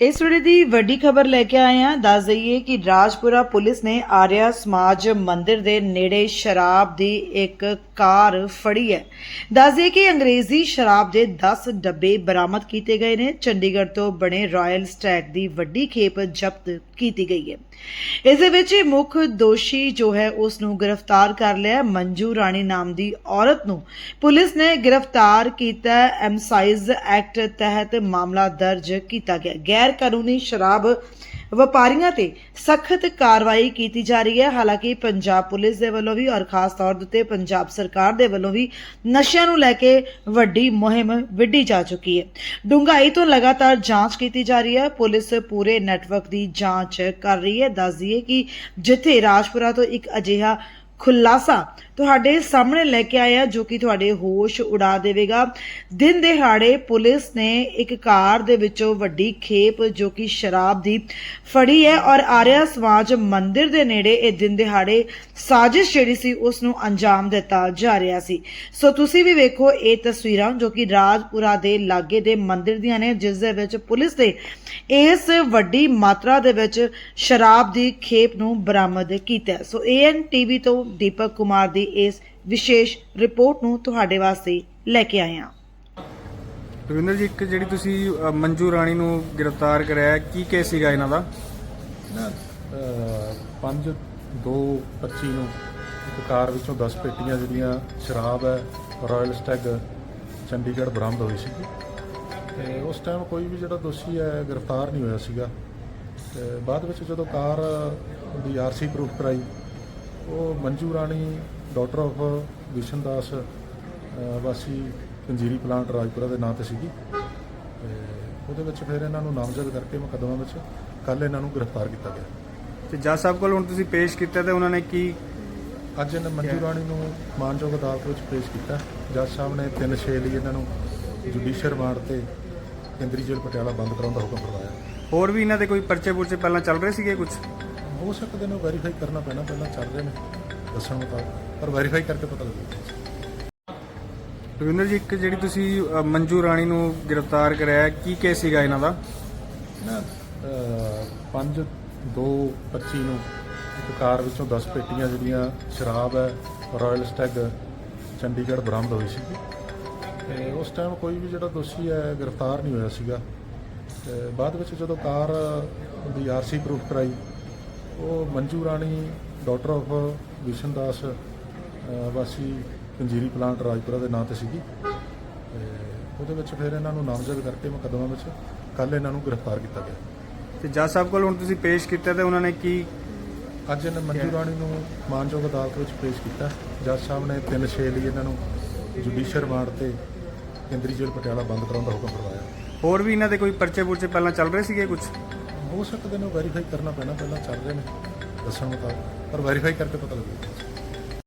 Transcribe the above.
ਇਸ ਵੇਲੇ ਦੀ ਵੱਡੀ ਖਬਰ ਲੈ ਕੇ ਆਏ ਹਾਂ। ਦੱਸ ਦਈਏ ਕਿ ਰਾਜਪੁਰਾ ਪੁਲਿਸ ਨੇ ਆਰਿਆ ਸਮਾਜ ਮੰਦਿਰ ਦੇ ਨੇੜੇ ਸ਼ਰਾਬ ਦੀ ਇੱਕ ਕਾਰ ਫੜੀ ਹੈ। ਦੱਸ ਦਈਏ ਕਿ ਅੰਗਰੇਜ਼ੀ ਸ਼ਰਾਬ ਦੇ 10 ਡੱਬੇ ਬਰਾਮਦ ਕੀਤੇ ਗਏ ਨੇ। ਚੰਡੀਗੜ੍ਹ ਤੋਂ ਬਣੇ ਰਾਇਲ ਸਟੈਕ ਦੀ ਵੱਡੀ ਖੇਪ ਜ਼ਬਤ ਕੀਤੀ ਗਈ ਹੈ। ਇਸ ਦੇ ਵਿੱਚ ਮੁੱਖ ਦੋਸ਼ੀ ਜੋ ਹੈ, ਉਸ ਨੂੰ ਗ੍ਰਿਫਤਾਰ ਕਰ ਲਿਆ। ਹੈ। ਮੰਜੂ ਰਾਣੀ ਨਾਮ ਦੀ ਔਰਤ ਨੂੰ ਪੁਲਿਸ ਨੇ ਗ੍ਰਿਫਤਾਰ ਕੀਤਾ। ਐਮਸਾਈਜ਼ ਐਕਟ ਤਹਿਤ ਮਾਮਲਾ ਦਰਜ ਕੀਤਾ ਗਿਆ। ਹੈ। ਗੈਰ ਕਾਨੂੰਨੀ ਸ਼ਰਾਬ ਵਪਾਰੀਆਂ ਤੇ ਸਖਤ ਕਾਰਵਾਈ ਕੀਤੀ ਜਾ ਰਹੀ ਹੈ। ਹਾਲਾਂਕਿ ਪੰਜਾਬ ਪੁਲਿਸ ਦੇ ਵੱਲੋਂ ਵੀ ਔਰ ਖਾਸ ਤੌਰ ਦੇ ਪੰਜਾਬ ਸਰਕਾਰ ਦੇ ਵੱਲੋਂ ਵੀ ਨਸ਼ਿਆਂ ਨੂੰ ਲੈ ਕੇ ਵੱਡੀ ਮੁਹਿੰਮ ਵਿੱਢੀ ਜਾ ਚੁੱਕੀ ਹੈ। ਡੂੰਘਾਈ ਤੋਂ ਲਗਾਤਾਰ ਜਾਂਚ ਕੀਤੀ ਜਾ ਰਹੀ ਹੈ। ਪੁਲਿਸ ਪੂਰੇ ਨੈਟਵਰਕ ਦੀ ਜਾਂਚ ਕਰ ਰਹੀ ਹੈ। ਦੱਸ ਦਈਏ ਕਿ ਜਿੱਥੇ ਰਾਜਪੁਰਾ ਤੋਂ ਇੱਕ ਅਜਿਹਾ ਖੁਲਾਸਾ ਤੁਹਾਡੇ ਸਾਹਮਣੇ ਲੈ ਕੇ ਆਇਆ, ਜੋ ਕਿ ਤੁਹਾਡੇ ਹੋਸ਼ ਉਡਾ ਦੇਵੇਗਾ ਦਿਨ ਦਿਹਾੜੇ ਪੁਲਿਸ ਨੇ ਇੱਕ ਕਾਰ ਦੇ ਵਿੱਚੋਂ ਵੱਡੀ ਖੇਪ, ਜੋ ਕਿ ਸ਼ਰਾਬ ਦੀ, ਫੜੀ ਹੈ ਔਰ ਆਰਿਆ ਸਮਾਜ ਮੰਦਿਰ ਦੇ ਨੇੜੇ ਇਹ ਦਿਨ ਦਿਹਾੜੇ ਸਾਜ਼ਿਸ਼ ਜਿਹੜੀ ਸੀ ਉਸ ਨੂੰ ਅੰਜਾਮ ਦਿੱਤਾ ਜਾ ਰਿਹਾ ਸੀ ਸੋ ਤੁਸੀਂ ਵੀ ਵੇਖੋ ਇਹ ਤਸਵੀਰਾਂ, ਜੋ ਕਿ ਰਾਜਪੁਰਾ ਦੇ ਲਾਗੇ ਦੇ ਮੰਦਿਰ ਦੀਆਂ ਨੇ, ਜਿਸ ਦੇ ਵਿੱਚ ਪੁਲਿਸ ਨੇ ਇਸ ਵੱਡੀ ਮਾਤਰਾ ਦੇ ਵਿੱਚ ਸ਼ਰਾਬ ਦੀ ਖੇਪ ਨੂੰ ਬਰਾਮਦ ਕੀਤਾ ਹੈ। ਸੋ ਏਐਨ ਟੀਵੀ ਤੋਂ ਦੀਪਕ ਕੁਮਾਰ ਦੀ ਇਸ ਵਿਸ਼ੇਸ਼ ਰਿਪੋਰਟ ਨੂੰ ਤੁਹਾਡੇ ਵਾਸਤੇ ਲੈ ਕੇ ਆਏ ਹਾਂ। ਰਵਿੰਦਰ ਜੀ ਇੱਕ ਜਿਹੜੀ ਤੁਸੀਂ ਅ, ਮੰਜੂ ਰਾਣੀ ਨੂੰ ਗ੍ਰਿਫਤਾਰ ਕਰਾਇਆ ਕੀ ਕੇਸ ਸੀਗਾ ਇਹਨਾਂ ਦਾ? ਨਾ 5 2 25 ਨੂੰ ਇੱਕ ਕਾਰ ਵਿੱਚੋਂ 10 ਪੇਟੀਆਂ ਜਿਹੜੀਆਂ ਸ਼ਰਾਬ ਹੈ ਰਾਇਲ ਸਟੈਗ ਚੰਡੀਗੜ੍ਹ ਬਰਾਮਦ ਹੋਈ ਸੀ ਤੇ ਉਸ ਟਾਈਮ ਕੋਈ ਵੀ ਜਿਹੜਾ ਦੋਸ਼ੀ ਹੈ ਗ੍ਰਿਫਤਾਰ ਨਹੀਂ ਹੋਇਆ ਸੀਗਾ। ਤੇ ਬਾਅਦ ਵਿੱਚ ਜਦੋਂ ਕਾਰ ਦੀ ਆਰਸੀ ਪ੍ਰੂਫ ਕਰਾਈ ਉਹ ਮੰਜੂ ਰਾਣੀ ਡਾਟਰ ਆਫ ਵਿਸ਼ਨ ਦਾਸ ਵਾਸੀ ਪੰਜੀਰੀ ਪਲਾਂਟ ਰਾਜਪੁਰਾ ਦੇ ਨਾਂ ਤੇ ਸੀਗੀ। ਤੇ ਉਹਦੇ ਵਿੱਚ ਫਿਰ ਇਹਨਾਂ ਨੂੰ ਨਾਮਜ਼ਦ ਕਰਕੇ ਮੁਕੱਦਮਾ ਵਿੱਚ ਕੱਲ ਇਹਨਾਂ ਨੂੰ ਗ੍ਰਿਫਤਾਰ ਕੀਤਾ ਗਿਆ। ਤੇ ਜੱਜ ਸਾਹਿਬ ਕੋਲ ਹੁਣ ਤੁਸੀਂ ਪੇਸ਼ ਕੀਤਾ ਤੇ ਉਹਨਾਂ ਨੇ ਕੀ ਅੱਜ ਇਹਨਾਂ ਮੰਜੂ ਰਾਣੀ ਨੂੰ ਮਾਨਯੋਗ ਅਦਾਲਤ ਵਿੱਚ ਪੇਸ਼ ਕੀਤਾ। ਜੱਜ ਸਾਹਿਬ ਨੇ 3 ਛੇ ਲਈ ਇਹਨਾਂ ਨੂੰ ਜੁਡੀਸ਼ੀਅਲ ਰਿਮਾਂਡ ਤੇ ਕੇਂਦਰੀ ਜੇਲ੍ਹ ਪਟਿਆਲਾ ਬੰਦ ਕਰਾਉਣ ਦਾ ਹੁਕਮ ਕਰਵਾਇਆ। ਹੋਰ ਵੀ ਇਹਨਾਂ ਦੇ ਕੋਈ ਪਰਚੇ ਪੁਰਚੇ ਪਹਿਲਾਂ ਚੱਲ ਰਹੇ ਸੀਗੇ ਕੁਝ ਹੋ ਸਕਦੇ ਨੇ ਵੈਰੀਫਾਈ ਕਰਨਾ ਪੈਣਾ ਪਹਿਲਾਂ ਚੱਲ ਰਹੇ ਨੇ ਦੱਸਣ ਮੁਤਾਬਕ ਪਰ ਵੈਰੀਫਾਈ ਕਰਕੇ ਪਤਾ ਲੱਗੂਗਾ ਰਵਿੰਦਰ ਜੀ ਇੱਕ ਜਿਹੜੀ ਤੁਸੀਂ ਅ, ਮੰਜੂ ਰਾਣੀ ਨੂੰ ਗ੍ਰਿਫਤਾਰ ਕਰਾਇਆ ਕੀ ਕੇਸ ਸੀਗਾ ਇਹਨਾਂ ਦਾ? ਨਾ 5 2 25 ਨੂੰ ਇੱਕ ਕਾਰ ਵਿੱਚੋਂ 10 ਪੇਟੀਆਂ ਜਿਹੜੀਆਂ ਸ਼ਰਾਬ ਹੈ ਰਾਇਲ ਸਟੈਗ ਚੰਡੀਗੜ੍ਹ ਬਰਾਮਦ ਹੋਈ ਸੀ। ਤੇ ਉਸ ਟਾਈਮ ਕੋਈ ਵੀ ਜਿਹੜਾ ਦੋਸ਼ੀ ਹੈ ਗ੍ਰਿਫਤਾਰ ਨਹੀਂ ਹੋਇਆ ਸੀਗਾ। ਤੇ ਬਾਅਦ ਵਿੱਚ ਜਦੋਂ ਕਾਰ ਦੀ ਆਰਸੀ ਪ੍ਰੂਫ ਕਰਾਈ ਉਹ ਮੰਜੂ ਰਾਣੀ ਡਾਟਰ ਆਫ ਵਿਸ਼ਨ ਦਾਸ ਅਹ ਵਾਸੀ ਪੰਜੀਰੀ ਪਲਾਂਟ ਰਾਜਪੁਰਾ ਦੇ ਨਾਂ ਤੇ ਸੀਗੀ। ਤੇ ਉਹਦੇ ਵਿੱਚ ਫਿਰ ਇਹਨਾਂ ਨੂੰ ਨਾਮਜ਼ਦ ਕਰਕੇ ਮੁਕੱਦਮਾ ਵਿੱਚ ਕੱਲ ਇਹਨਾਂ ਨੂੰ ਗ੍ਰਿਫਤਾਰ ਕੀਤਾ ਗਿਆ। ਤੇ ਜੱਜ ਸਾਹਿਬ ਕੋਲ ਹੁਣ ਤੁਸੀਂ ਪੇਸ਼ ਕੀਤਾ ਤੇ ਉਹਨਾਂ ਨੇ ਕੀ ਅੱਜ ਇਹਨਾਂ ਮੰਜੂ ਰਾਣੀ ਨੂੰ ਮਾਨਯੋਗ ਅਦਾਲਤ ਵਿੱਚ ਪੇਸ਼ ਕੀਤਾ। ਜੱਜ ਸਾਹਿਬ ਨੇ 3 ਛੇ ਲਈ ਇਹਨਾਂ ਨੂੰ ਜੁਡੀਸ਼ੀਅਲ ਰਿਮਾਂਡ ਤੇ ਕੇਂਦਰੀ ਜੇਲ੍ਹ ਪਟਿਆਲਾ ਬੰਦ ਕਰਾਉਣ ਦਾ ਹੁਕਮ ਕਰਵਾਇਆ। ਹੋਰ ਵੀ ਇਹਨਾਂ ਦੇ ਕੋਈ ਪਰਚੇ ਪੁਰਚੇ ਪਹਿਲਾਂ ਚੱਲ ਰਹੇ ਸੀਗੇ ਕੁਝ ਹੋ ਸਕਦੇ ਨੇ ਵੈਰੀਫਾਈ ਕਰਨਾ ਪੈਣਾ, ਪਹਿਲਾਂ ਚੱਲ ਰਹੇ ਨੇ ਦੱਸਣ ਮੁਤਾਬਕ। ਪਰ ਵੈਰੀਫਾਈ ਕਰਕੇ ਪਤਾ ਲੱਗੂਗਾ